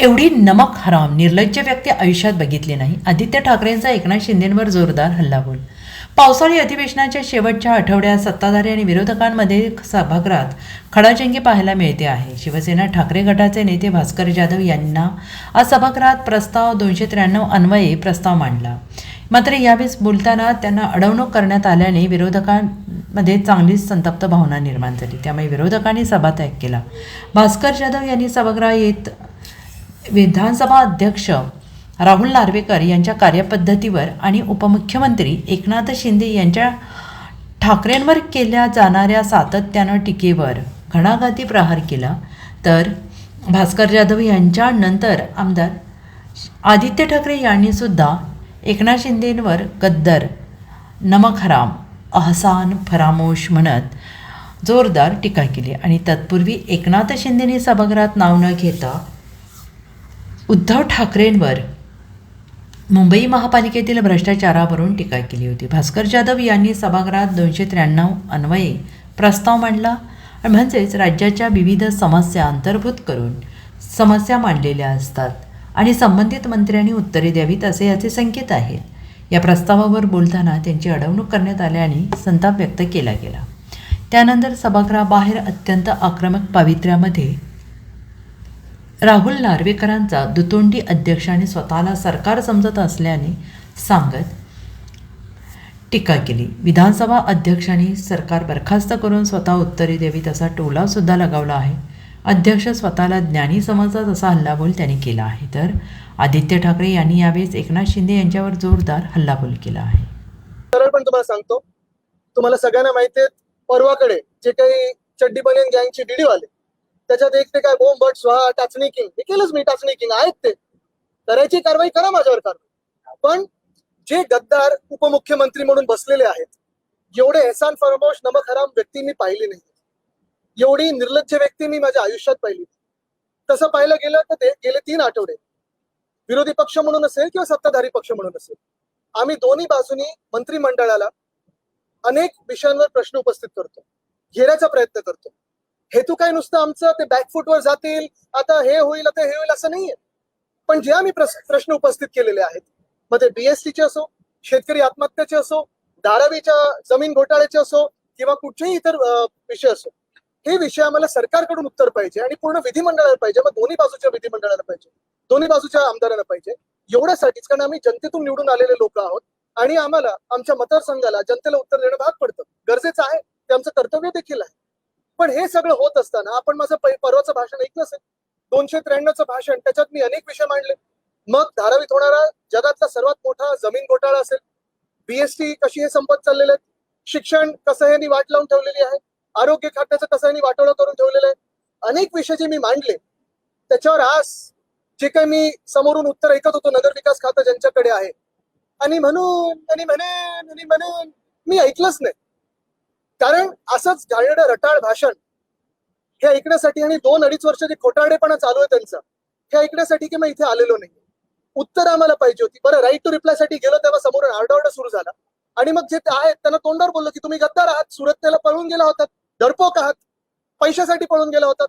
एवढी नमक हराम निर्लज्ज व्यक्ती आयुष्यात बघितली नाही. आदित्य ठाकरेंचा एकनाथ शिंदेंवर जोरदार हल्लाबोल. पावसाळी अधिवेशनाच्या शेवटच्या आठवड्यात सत्ताधारी आणि विरोधकांमध्ये सभागृहात खडाजंगी पाहायला मिळते आहे. शिवसेना ठाकरे गटाचे नेते भास्कर जाधव यांना आज सभागृहात प्रस्ताव दोनशे त्र्याण्णव अन्वये प्रस्ताव मांडला. मात्र यावेळेस बोलताना त्यांना अडवणूक करण्यात आल्याने विरोधकांमध्ये चांगलीच संतप्त भावना निर्माण झाली. त्यामुळे विरोधकांनी सभात्याग केला. भास्कर जाधव यांनी सभागृहात येत विधानसभा अध्यक्ष राहुल नार्वेकर यांच्या कार्यपद्धतीवर आणि उपमुख्यमंत्री एकनाथ शिंदे यांच्या ठाकरेंवर केल्या जाणाऱ्या सातत्यानं टीकेवर घणाघाती प्रहार केला. तर भास्कर जाधव यांच्या नंतर आमदार आदित्य ठाकरे यांनी सुद्धा एकनाथ शिंदेंवर गद्दर नमक हराम अहसान फरामोश म्हणत जोरदार टीका केली आणि तत्पूर्वी एकनाथ शिंदेने सभागृहात नाव न घेता उद्धव ठाकरेंवर मुंबई महापालिकेतील भ्रष्टाचारावरून टीका केली होती. भास्कर जाधव यांनी सभागृहात दोनशे त्र्याण्णव अन्वये प्रस्ताव मांडला म्हणजेच राज्याच्या विविध समस्या अंतर्भूत करून समस्या मांडलेल्या असतात आणि संबंधित मंत्र्यांनी उत्तरे द्यावीत असे याचे संकेत आहेत. या प्रस्तावावर बोलताना त्यांची अडवणूक करण्यात आल्याने संताप व्यक्त केला गेला. त्यानंतर सभागृहाबाहेर अत्यंत आक्रमक पावित्र्यामध्ये राहुल नार्वेकरांचा दुतोंडी अध्यक्षाने स्वतःला सरकार समजत असल्याने सांगत टीका केली. विधानसभा अध्यक्षांनी सरकार बरखास्त करून स्वतः उत्तरे देवी तसा टोला सुद्धा लगावला आहे. अध्यक्ष स्वतःला ज्ञानी समजतात असा हल्लाबोल त्यांनी केला आहे. तर आदित्य ठाकरे यांनी यावेळेस एकनाथ शिंदे यांच्यावर जोरदार हल्लाबोल केला आहे. सरळ पण तुम्हाला सांगतो. तुम्हाला सगळ्यांना माहिती आहे परवाकडे जे काही चड्डी बनेन गँगचे डीडी वाले त्याच्यात एक ते काय बोम बट स्वाहा टाचणी किंग हे केलंच मी टाचणी किंग आहेत ते. करायची कारवाई करा माझ्यावर कारवाई. पण जे गद्दार उपमुख्यमंत्री म्हणून बसलेले आहेत एवढे एहसान फरमोश नमक हराम व्यक्ती मी पाहिली नाही. एवढी निर्लज्ज व्यक्ती मी माझ्या आयुष्यात पाहिली तसं पाहिलं गेलं तर ते गेले तीन आठवडे. विरोधी पक्ष म्हणून असेल किंवा सत्ताधारी पक्ष म्हणून असेल. आम्ही दोन्ही बाजूनी मंत्रिमंडळाला अनेक विषयांवर प्रश्न उपस्थित करतो. घेण्याचा प्रयत्न करतो. हेतू काय नुसतं आमचं? ते बॅकफुटवर जातील. आता हे होईल आता हे होईल असं नाहीये. पण जे आम्ही प्रश्न उपस्थित केलेले आहेत मग ते बीएसटीचे असो शेतकरी आत्महत्याचे असो धारावीच्या जमीन घोटाळ्याचे असो किंवा कुठचेही इतर विषय असो हे विषय आम्हाला सरकारकडून उत्तर पाहिजे आणि पूर्ण विधिमंडळाला पाहिजे. मग दोन्ही बाजूच्या विधिमंडळाला पाहिजे. दोन्ही बाजूच्या आमदारांना पाहिजे. एवढ्यासाठीच कारण आम्ही जनतेतून निवडून आलेले लोक आहोत आणि आम्हाला आमच्या मतदारसंघाला जनतेला उत्तर देणं भाग पडतं. गरजेचं आहे. ते आमचं कर्तव्य देखील आहे. पण हे सगळं होत असताना आपण माझं परवाचं भाषण ऐकलं असेल दोनशे त्र्याण्णवचं भाषण त्याच्यात मी अनेक विषय मांडले. मग धारावीत होणारा जगातला सर्वात मोठा जमीन घोटाळा असेल. बीएसटी कशी हे संपत चाललेले आहेत शिक्षण कसं यांनी वाट लावून ठेवलेली आहे? आरोग्य खात्याचं कसं यांनी वाटोळं करून ठेवलेलं आहे? अनेक विषय जे मी मांडले. त्याच्यावर आज जे काही मी समोरून उत्तर ऐकत होतो नगर विकास खातं ज्यांच्याकडे आहे. आणि म्हणून आणि म्हणून आणि म्हणून मी ऐकलंच नाही. कारण असंच घालणारं रटाळ भाषण हे ऐकण्यासाठी आणि दोन अडीच वर्ष जे खोटारडेपणा चालू आहे त्यांचा हे ऐकण्यासाठी की मग इथे आलेलो नाही. उत्तर आम्हाला पाहिजे होती. बरं राईट टू रिप्लायसाठी गेलो तेव्हा समोरून आरडाओरडा सुरू झाला. आणि मग जे ते आहेत त्यांना तोंडावर बोललो की तुम्ही गद्दार आहात सुरतेला पळून गेला होतात डरपोक आहात पैशासाठी पळून गेला होतात.